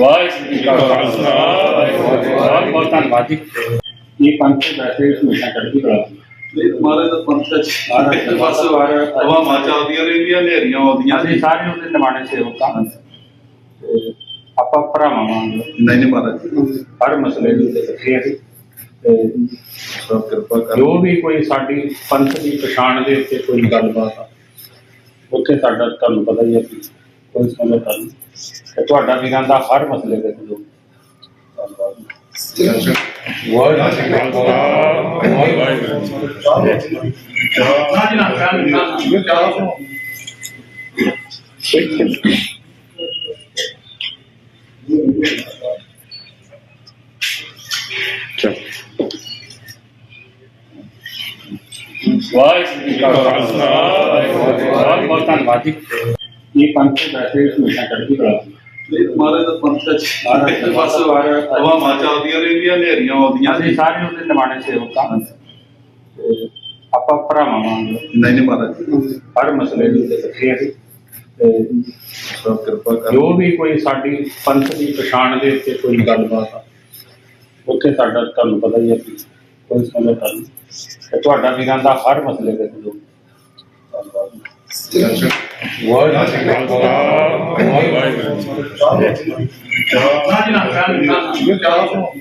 ਵਾਹਿਗੁਰੂ ਜੀ ਕਾ ਖਾਲਸਾ ਵਾਹਿਗੁਰੂ ਜੀ ਕੀ ਫਤਿਹ। ਬਹੁਤ ਬਹੁਤ ਧੰਨਵਾਦ ਜੀ ਇਹ ਪੰਥ ਵੈਸੇ ਹਮੇਸ਼ਾ ਚੜ੍ਹਦੀ ਕਲਾ ਇਹ ਮਹਾਰਾਜ ਦਾ ਪੰਥ ਹੈ ਮਹਾਰਾਜ ਪਾਸੇ ਵਾਰ ਹਵਾਵਾਂ ਚੱਲਦੀਆਂ ਰਹਿੰਦੀਆਂ ਹਨੇਰੀਆਂ ਆਉਂਦੀਆਂ ਅਸੀਂ ਸਾਰੇ ਉਹਦੇ ਨਿਮਾਣੇ ਸੇਵਕ ਹਾਂ ਤੇ ਆਪਾਂ ਭਰਾਵਾਂ ਵਾਂਗ ਨਹੀਂ ਨਹੀਂ ਮਹਾਰਾਜ ਹਰ ਮਸਲੇ ਦੇ ਉੱਤੇ ਇਕੱਠੇ ਅਸੀਂ ਤੇ ਸਭ ਕਿਰਪਾ ਕਰ ਜੋ ਵੀ ਕੋਈ ਸਾਡੀ ਪੰਥ ਦੀ ਪਛਾਣ ਦੇ ਉੱਤੇ ਕੋਈ ਗੱਲਬਾਤ ਆ ਉੱਥੇ ਸਾਡਾ ਤੁਹਾਨੂੰ ਪਤਾ ਹੀ ਹੈ ਕਿ ਕੋਈ ਸਮਝਦਾ ਨਹੀਂ। ਤੇ ਤੁਹਾਡਾ ਵੀਰਾਂ ਦਾ ਹਰ ਮਸਲੇ ਦੇ ਜੋ ਇਹ ਜ਼ਿਆਦਾ ਸੁਣੋ। ਵਾਹਿਗੁਰੂ ਜੀ ਕਾ ਖਾਲਸਾ ਬਹੁਤ ਬਹੁਤ ਧੰਨਵਾਦ ਜੀ ਇਹ ਪੰਥ ਵੈਸੇ ਹਮੇਸ਼ਾ ਚੜ੍ਹਦੀ ਕਲਾ ਮਹਾਰਾਜ ਦਾ ਪੰਥ ਹੈ ਮਹਾਰਾਜ ਇੱਕ ਪਾਸੇ ਚੱਲਦੀਆਂ ਰਹਿੰਦੀਆਂ ਹਨੇਰੀਆਂ ਆਉਂਦੀਆਂ ਅਸੀਂ ਸਾਰੇ ਉਹਦੇ ਨਿਮਾਣੇ ਸੇਵਕ ਆਪਾਂ ਭਰਾਵਾਂ ਵਾਂਗ ਨਹੀਂ ਨਹੀਂ ਮਹਾਰਾਜ ਹਰ ਮਸਲੇ ਦੇ ਉੱਤੇ ਇਕੱਠੇ ਅਸੀਂ ਤੇ ਸਭ ਕਿਰਪਾ ਕਰ ਜੋ ਵੀ ਕੋਈ ਸਾਡੀ ਪੰਥ ਦੀ ਪਛਾਣ ਦੇ ਉੱਤੇ ਕੋਈ ਗੱਲਬਾਤ ਆ ਉੱਥੇ ਸਾਡਾ ਤੁਹਾਨੂੰ ਪਤਾ ਹੀ ਹੈ ਕੋਈ ਸਮਝਦਾ ਨਹੀਂ ਤੇ ਤੁਹਾਡਾ ਵੀਰਾਂ ਦਾ ਹਰ ਮਸਲੇ ਦੇ ਜੋ ਇਹ ਜ਼ਿਆਦਾ ਸੁਣੋ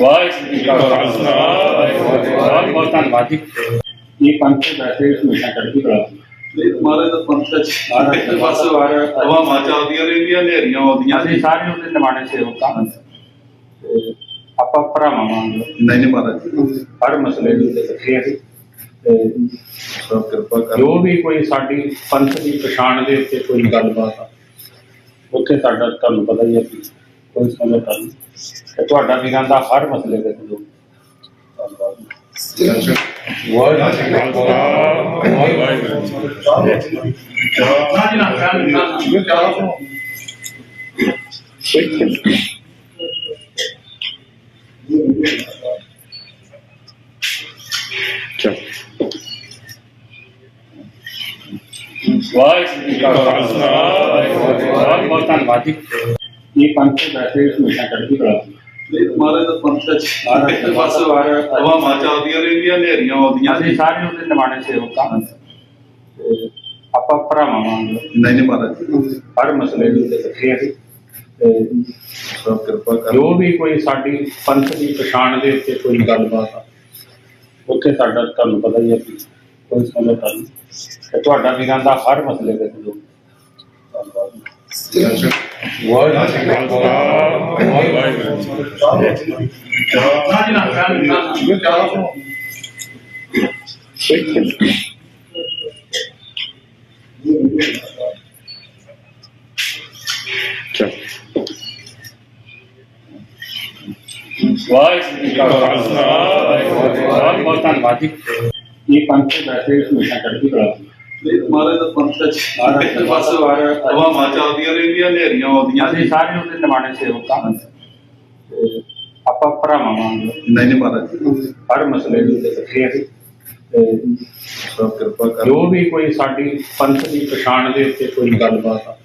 ਵਾਹਿਗੁਰੂ ਜੀ ਕਾ ਖਾਲਸਾ ਵਾਹਿਗੁਰੂ ਜੀ ਕੀ ਫਤਿਹ। ਧੰਨਵਾਦ ਜੀ ਇਹ ਪੰਥ ਵੈਸੇ ਹਮੇਸ਼ਾ ਚੜ੍ਹਦੀ ਕਲਾ ਇਹ ਮਹਾਰਾਜ ਦਾ ਪੰਥ ਹੈ ਮਹਾਰਾਜ ਇੱਕ ਪਾਸੇ ਵਾਰ ਹਵਾਵਾਂ ਚੱਲਦੀਆਂ ਰਹਿੰਦੀਆਂ ਹਨੇਰੀਆਂ ਆਉਂਦੀਆਂ ਅਸੀਂ ਸਾਰੇ ਉਹਦੇ ਨਿਮਾਣੇ ਸੇਵਕ ਹਾਂ। ਤੇ ਆਪਾਂ ਭਰਾਵਾਂ ਵਾਂਗ। ਨਹੀਂ ਨਹੀਂ ਮਹਾਰਾਜ ਹਰ ਮਸਲੇ ਦੇ ਇਕੱਠੇ ਤੇ ਸਭ ਕਿਰਪਾ ਕਰ ਜੋ ਵੀ ਕੋਈ ਸਾਡੀ ਪੰਥ ਦੀ ਪਛਾਣ ਦੇ ਉੱਤੇ ਕੋਈ ਗੱਲਬਾਤ ਆ ਉੱਥੇ ਸਾਡਾ ਤੁਹਾਨੂੰ ਪਤਾ ਹੀ ਹੈ ਕਿ ਕੋਈ ਨਹੀਂ ਤੇ ਤੁਹਾਡਾ ਵੀਰਾਂ ਦਾ ਹਰ ਮਸਲੇ ਦੇ ਜ਼ਿਆਦਾ ਸੁਣੋ ਵਾਹਿਗੁਰੂ ਜੀ ਕਾ ਖਾਲਸਾ ਵਾਹਿਗੁਰੂ ਜੀ ਕੀ ਫਤਿਹ। ਬਹੁਤ ਬਹੁਤ ਧੰਨਵਾਦ ਜੀ ਇਹ ਪੰਥ ਵੈਸੇ ਹਮੇਸ਼ਾ ਚੜ੍ਹਦੀ ਕਲਾ ਇਹ ਮਹਾਰਾਜ ਦਾ ਪੰਥ ਪਾਸੇ ਵਾਰ ਹਵਾਵਾਂ ਚੱਲਦੀਆਂ ਰਹਿੰਦੀਆਂ ਹਨੇਰੀਆਂ ਆਉਂਦੀਆਂ ਅਸੀਂ ਸਾਰੇ ਉਹਦੇ ਨਿਮਾਣੇ ਸੇਵਕ ਆਪਾਂ ਭਰਾਵਾਂ ਨਹੀਂ ਨਹੀਂ ਮਹਾਰਾਜ ਹਰ ਮਸਲੇ ਦੇ ਇਕੱਠੇ ਅਸੀਂ ਤੇ ਸਭ ਕਿਰਪਾ ਕਰ ਜੋ ਵੀ ਕੋਈ ਸਾਡੀ ਪੰਥ ਦੀ ਪਛਾਣ ਦੇ ਉੱਤੇ ਕੋਈ ਗੱਲਬਾਤ ਆ ਉੱਥੇ ਸਾਡਾ ਤੁਹਾਨੂੰ ਪਤਾ ਹੀ ਹੈ ਕੋਈ ਸਮਝਦਾ ਨਹੀਂ। ਤੇ ਤੁਹਾਡਾ ਵੀਰਾਂ ਦਾ ਹਰ ਮਸਲੇ ਦੇ ਸੁਣੋ ਵਾਹਿਗੁਰੂ ਜੀ ਕਾ ਖਾਲਸਾ ਵਾਹਿਗੁਰੂ ਜੀ ਕੀ ਫਤਿਹ। ਬਹੁਤ ਬਹੁਤ ਧੰਨਵਾਦ ਜੀ ਇਹ ਪੰਥ ਵੈਸੇ ਇਹ ਮਹਾਰਾਜ ਦਾ ਪੰਥ ਹੈ ਮਹਾਰਾਜ ਇੱਕ ਪਾਸੇ ਵਾਰ ਹਵਾਵਾਂ ਚੱਲਦੀਆਂ ਰਹਿੰਦੀਆਂ ਹਨੇਰੀਆਂ ਆਉਂਦੀਆਂ ਅਸੀਂ ਸਾਰੇ ਉਹਦੇ ਨਿਮਾਣੇ ਸੇਵਕ ਹਾਂ ਤੇ ਆਪਾਂ ਭਰਾਵਾਂ ਵਾਂਗ। ਨਹੀਂ ਨਹੀਂ ਮਹਾਰਾਜ ਹਰ ਮਸਲੇ ਉੱਤੇ ਇਕੱਠੇ ਅਸੀਂ ਤੇ ਸਭ ਕਿਰਪਾ ਕਰ ਜੋ ਵੀ ਕੋਈ ਸਾਡੀ ਪੰਥ ਦੀ ਪਛਾਣ ਦੇ ਉੱਤੇ ਕੋਈ ਗੱਲਬਾਤ ਆ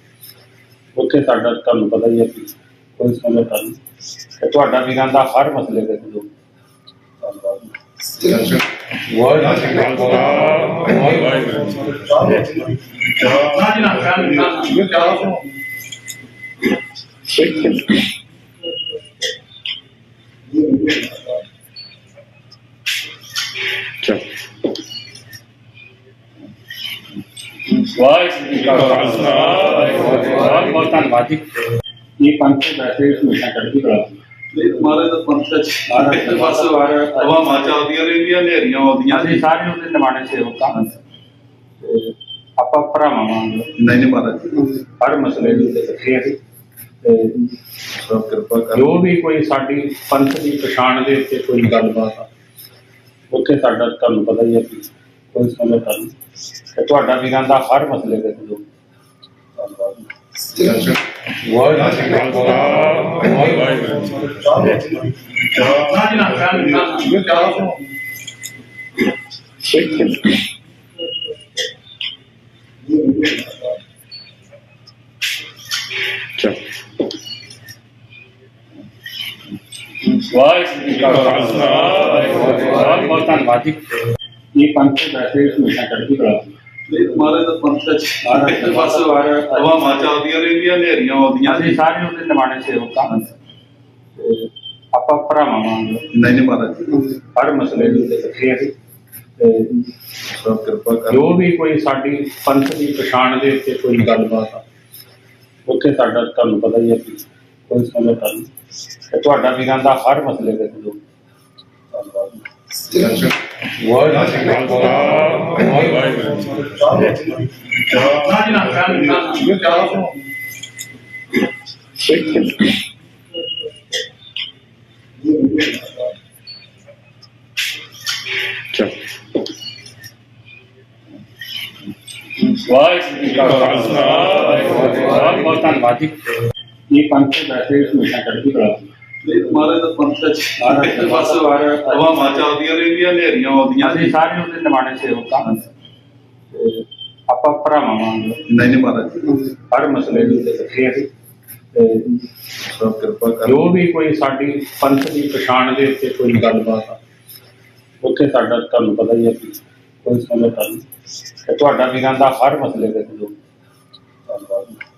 ਉੱਥੇ ਸਾਡਾ ਤੁਹਾਨੂੰ ਪਤਾ ਹੀ ਹੈ ਕੋਈ ਸਮਝਦਾ ਨਹੀਂ। ਤੇ ਤੁਹਾਡਾ ਵੀਰਾਂ ਦਾ ਹਰ ਮਸਲੇ ਦੇ ਜੋ ਸੁਣੋ ਵਾਹਿਗੁਰੂ ਵਾਹਿਗੁਰੂ ਜੀ ਕੀ ਫਤਿਹ। ਬਹੁਤ ਬਹੁਤ ਧੰਨਵਾਦ ਜੀ ਇਹ ਪੰਥ ਵੈਸੇ ਹਮੇਸ਼ਾ ਚੜ੍ਹਦੀ ਕਲਾ ਇਹ ਮਹਾਰਾਜ ਦਾ ਪੰਥ ਹੈ ਮਹਾਰਾਜ ਇੱਕ ਪਾਸੇ ਵਾਰ ਹਵਾਵਾਂ ਚੱਲਦੀਆਂ ਰਹਿੰਦੀਆਂ ਹਨੇਰੀਆਂ ਆਉਂਦੀਆਂ ਅਸੀਂ ਸਾਰੇ ਉਹਦੇ ਨਿਮਾਣੇ ਸੇਵਕ ਹਾਂ ਤੇ ਆਪਾਂ ਭਰਾਵਾਂ ਵਾਂਗ ਨਹੀਂ ਨਹੀਂ ਮਹਾਰਾਜ ਹਰ ਮਸਲੇ ਦੇ ਇਕੱਠੇ ਅਸੀਂ ਤੇ ਸਭ ਕਿਰਪਾ ਕਰ ਜੋ ਵੀ ਕੋਈ ਸਾਡੀ ਪੰਥ ਦੀ ਪਛਾਣ ਦੇ ਉੱਤੇ ਕੋਈ ਗੱਲਬਾਤ ਆ ਉੱਥੇ ਸਾਡਾ ਤੁਹਾਨੂੰ ਪਤਾ ਹੀ ਹੈ ਕਿ ਕੋਈ ਸਮਝੌਤਾ ਨਹੀਂ। ਤੇ ਤੁਹਾਡਾ ਵੀਰਾਂ ਦਾ ਹਰ ਮਸਲੇ ਦੇ ਸਹਿਯੋਗ ਧੰਨਵਾਦ। ਵਾਹਿਗੁਰੂ ਜੀ ਕਾ ਖਾਲਸਾ ਬਹੁਤ ਬਹੁਤ ਧੰਨਵਾਦ ਜੀ ਇਹ ਪੰਥ ਵੈਸੇ ਹਮੇਸ਼ਾ ਚੜ੍ਹਦੀ ਕਲਾ ਸੀ। ਮਾਰੇ ਦਾ ਪੰਥ ਚ ਮਹਾਰਾਜ ਇੱਕ ਪਾਸੇ ਹਵਾਵਾਂ ਚੱਲਦੀਆਂ ਰਹਿੰਦੀਆਂ ਹਨੇਰੀਆਂ ਆਉਂਦੀਆਂ ਅਸੀਂ ਸਾਰੇ ਉਹਦੇ ਨਿਮਾਣੇ ਸੇਵਕ ਆਪਾਂ ਭਰਾਵਾਂ ਵਾਂਗ ਨਹੀਂ ਨਹੀਂ ਮਹਾਰਾਜ ਹਰ ਮਸਲੇ ਦੇ ਉੱਤੇ ਇਕੱਠੇ ਅਸੀਂ ਤੇ ਸਭ ਕਿਰਪਾ ਕਰ ਜੋ ਵੀ ਕੋਈ ਸਾਡੀ ਪੰਥ ਦੀ ਪਛਾਣ ਦੇ ਉੱਤੇ ਕੋਈ ਗੱਲਬਾਤ ਆ, ਉੱਥੇ ਸਾਡਾ ਤੁਹਾਨੂੰ ਪਤਾ ਹੀ ਹੈ ਕਿ ਕੋਈ ਸਮਝੌਤਾ ਨਹੀਂ ਤੇ ਤੁਹਾਡਾ ਵੀਰਾਂ ਦਾ ਹਰ ਮਸਲੇ ਦੇ ਸਹਿਯੋਗ ਧੰਨਵਾਦ ਵਾਹਿਗੁਰੂ ਜੀ ਕਾ ਖਾਲਸਾ ਵਾਹਿਗੁਰੂ ਜੀ ਕੀ ਫਤਿਹ। ਜੀ ਇਹ ਪੰਥ ਵੈਸੇ ਹਮੇਸ਼ਾ ਚੜ੍ਹਦੀ ਕਲਾ ਸੀ। ਇਹ ਮਾਰੇ ਦਾ ਪੰਥ ਚ ਮਹਾਰਾਜ ਇੱਕ ਪਾਸੇ ਹਵਾਵਾਂ ਚੱਲਦੀਆਂ ਰਹਿੰਦੀਆਂ ਹਨੇਰੀਆਂ ਆਉਂਦੀਆਂ ਅਸੀਂ ਸਾਰੇ ਉਹਦੇ ਨਿਮਾਣੇ ਸੇਵਕ ਆਪਾਂ ਭਰਾਵਾਂ ਵਾਂਗ। ਨਹੀਂ ਨਹੀਂ ਮਹਾਰਾਜ ਹਰ ਮਸਲੇ ਦੇ ਉੱਤੇ ਇਕੱਠੇ ਅਸੀਂ ਸਭ ਕਿਰਪਾ ਕਰ ਜੋ ਵੀ ਕੋਈ ਸਾਡੀ ਪੰਥ ਦੀ ਪਛਾਣ ਦੇ ਉੱਤੇ ਕੋਈ ਗੱਲਬਾਤ ਆ ਉੱਥੇ ਸਾਡਾ ਤੁਹਾਨੂੰ ਪਤਾ ਹੀ ਹੈ ਕਿ ਕੋਈ ਸਮਝੌਤਾ ਨਹੀਂ। ਤੇ ਤੁਹਾਡਾ ਵੀਰਾਂ ਦਾ ਹਰ ਮਸਲੇ ਦੇ ਧੰਨਵਾਦ।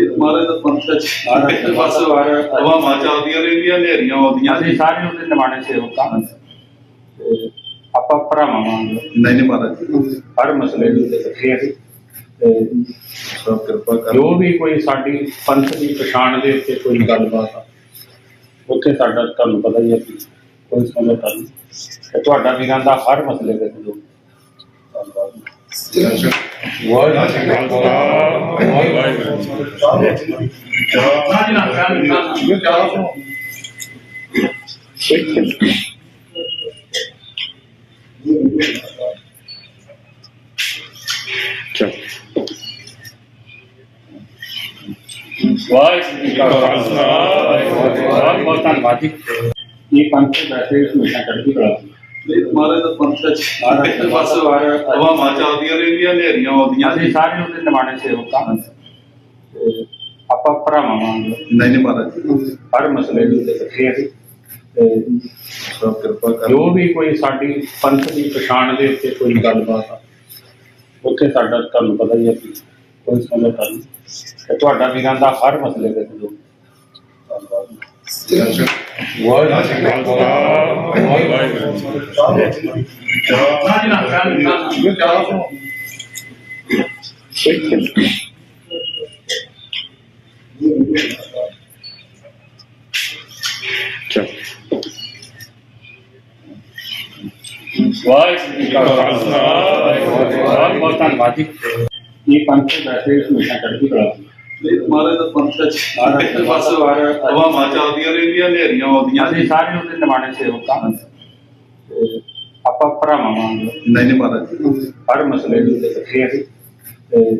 ਇਹ ਮਾਰੇ ਦਾ ਪੰਥ ਇੱਕ ਪਾਸੇ ਹਵਾਵਾਂ ਚੱਲਦੀਆਂ ਰਹਿੰਦੀਆਂ ਹਨੇਰੀਆਂ ਆਉਂਦੀਆਂ। ਅਸੀਂ ਸਾਰੇ ਉਹਦੇ ਨਿਮਾਣੇ ਸੇਵਕ ਹਾਂ। ਤੇ ਆਪਾਂ ਭਰਾਵਾਂ ਵਾਂਗ। ਨਹੀਂ ਨਹੀਂ ਮਹਾਰਾਜ ਹਰ ਮਸਲੇ ਦੇ ਇਕੱਠੇ ਅਸੀਂ। ਸਭ ਕਿਰਪਾ ਕਰ ਜੋ ਵੀ ਕੋਈ ਸਾਡੀ ਪੰਥ ਦੀ ਪਛਾਣ ਦੇ ਉੱਤੇ ਕੋਈ ਗੱਲਬਾਤ ਆ ਉੱਥੇ ਸਾਡਾ ਤੁਹਾਨੂੰ ਪਤਾ ਹੀ ਹੈ ਕਿ ਕੋਈ ਸਮਝੌਤਾ ਨਹੀਂ। ਤੁਹਾਡਾ ਵੀਰਾਂ ਦਾ ਹਰ ਮਸਲੇ ਦੇ ਸਹਿਯੋਗ ਧੰਨਵਾਦ Wah, ini pantai ਇਹ ਮਾਰੇ ਦਾ ਪੰਥ ਚ ਪਾਸੇ ਹਵਾਵਾਂ ਚੱਲਦੀਆਂ ਰਹਿੰਦੀਆਂ ਹਨੇਰੀਆਂ ਆਉਂਦੀਆਂ ਅਸੀਂ ਸਾਰੇ ਉਹਦੇ ਨਿਮਾਣੇ ਸੇਵਕ ਹਾਂ। ਤੇ ਆਪਾਂ ਭਰਾਵਾਂ ਨਹੀਂ ਨਹੀਂ ਮਹਾਰਾਜ ਹਰ ਮਸਲੇ ਦੇ ਇਕੱਠੇ ਅਸੀਂ ਤੇ ਸਭ ਕਿਰਪਾ ਕਰ ਜੋ ਵੀ ਕੋਈ ਸਾਡੀ ਪੰਥ ਦੀ ਪਛਾਣ ਦੇ ਉੱਤੇ ਕੋਈ ਗੱਲਬਾਤ ਆ ਉੱਥੇ ਸਾਡਾ ਤੁਹਾਨੂੰ ਪਤਾ ਹੀ ਹੈ ਕਿ ਕੋਈ ਸਮਝੌਤਾ ਨਹੀਂ। ਤੇ ਤੁਹਾਡਾ ਵੀਰਾਂ ਦਾ ਹਰ ਮਸਲੇ ਦੇ ਸਹਿਯੋਗ ਧੰਨਵਾਦ। ਵਾਹਿਗੁਰੂ ਜੀ ਕਾ ਖਾਲਸਾ ਵਾਹਿਗੁਰੂ ਜੀ ਕੀ ਫਤਿਹ। ਬਹੁਤ ਬਹੁਤ ਧੰਨਵਾਦ ਜੀ ਇਹ ਪੰਥ ਵੈਸੇ ਹਮੇਸ਼ਾ ਚੜ੍ਹਦੀ ਕਲਾ ਸੀ। ਇਹ ਮਾਰੇ ਦਾ ਪੰਥ ਚ ਮਹਾਰਾਜ ਇੱਕ ਪਾਸੇ ਹਵਾਵਾਂ ਚੱਲਦੀਆਂ ਰਹਿੰਦੀਆਂ ਹਨੇਰੀਆਂ ਆਉਂਦੀਆਂ ਅਸੀਂ ਸਾਰੇ ਉਹਦੇ ਨਿਮਾਣੇ ਸੇਵਕ ਹਾਂ ਤੇ। ਆਪਾਂ ਭਰਾਵਾਂ ਵਾਂਗ। ਨਹੀਂ ਨਹੀਂ ਮਹਾਰਾਜ ਹਰ ਮਸਲੇ ਦੇ ਉੱਤੇ ਇਕੱਠੇ ਅਸੀਂ ਤੇ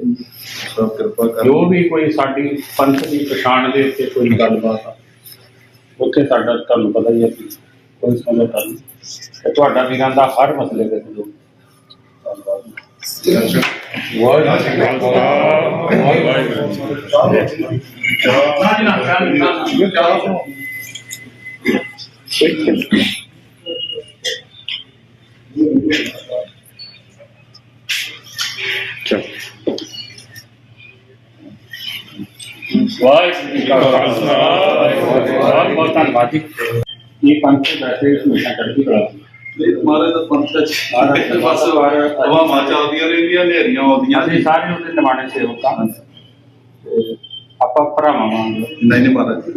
ਸਭ ਕਿਰਪਾ ਕਰ ਜੋ ਵੀ ਕੋਈ ਸਾਡੀ ਪੰਥ ਦੀ ਪਛਾਣ ਦੇ ਉੱਤੇ ਕੋਈ ਗੱਲਬਾਤ ਆ ਉੱਥੇ ਸਾਡਾ ਤੁਹਾਨੂੰ ਪਤਾ ਹੀ ਹੈ ਕੋਈ ਸਮਝੌਤਾ ਨਹੀਂ। ਤੁਹਾਡਾ ਵੀਰਾਂ ਦਾ ਹਰ ਮਸਲੇ ਦੇ ਸਹਿਯੋਗ ਧੰਨਵਾਦ। ਵਾਹਿਗੁਰੂ ਜੀ ਕਾ ਖਾਲਸਾ ਵਾਹਿਗੁਰੂ ਜੀ ਕੀ ਫਤਿਹ। ਬਹੁਤ ਬਹੁਤ ਧੰਨਵਾਦ ਜੀ ਇਹ ਪੰਥ ਵੈਸੇ ਹਮੇਸ਼ਾ ਚੜ੍ਹਦੀ ਕਲਾ ਸੀ। ਇਹ ਮਾਰੇ ਦਾ ਪੰਥ ਚ ਬਸ ਮਹਾਰਾਜ- ਹਵਾਵਾਂ ਚੱਲਦੀਆਂ ਰਹਿੰਦੀਆਂ ਹਨੇਰੀਆਂ ਆਉਂਦੀਆਂ ਅਸੀਂ ਸਾਰੇ ਉਹਦੇ ਨਿਮਾਣੇ ਸੇਵਕ ਹਾਂ। ਤੇ ਆਪਾਂ ਭਰਾਵਾਂ ਵਾਂਗ ਨਹੀਂ ਨਹੀਂ ਮਹਾਰਾਜ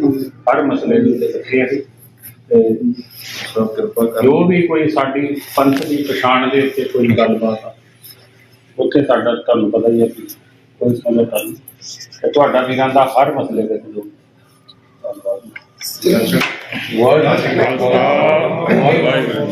ਹਰ ਮਸਲੇ ਦੇ ਇਕੱਠੇ ਅਸੀਂ ਤੇ ਸਭ ਕਿਰਪਾ ਕਰ ਜੋ ਵੀ ਕੋਈ ਸਾਡੀ ਪੰਥ ਦੀ ਪਛਾਣ ਦੇ ਉੱਤੇ ਕੋਈ ਗੱਲਬਾਤ ਆ ਉੱਥੇ ਸਾਡਾ ਤੁਹਾਨੂੰ ਪਤਾ ਹੀ ਹੈ ਕੋਈ ਸਮਝੌਤਾ ਨਹੀਂ ਤੇ ਤੁਹਾਡਾ ਵੀਰਾਂ ਦਾ ਹਰ ਮਸਲੇ ਦੇ ਉੱਤੇ ਵਾਹਿਗੁਰੂ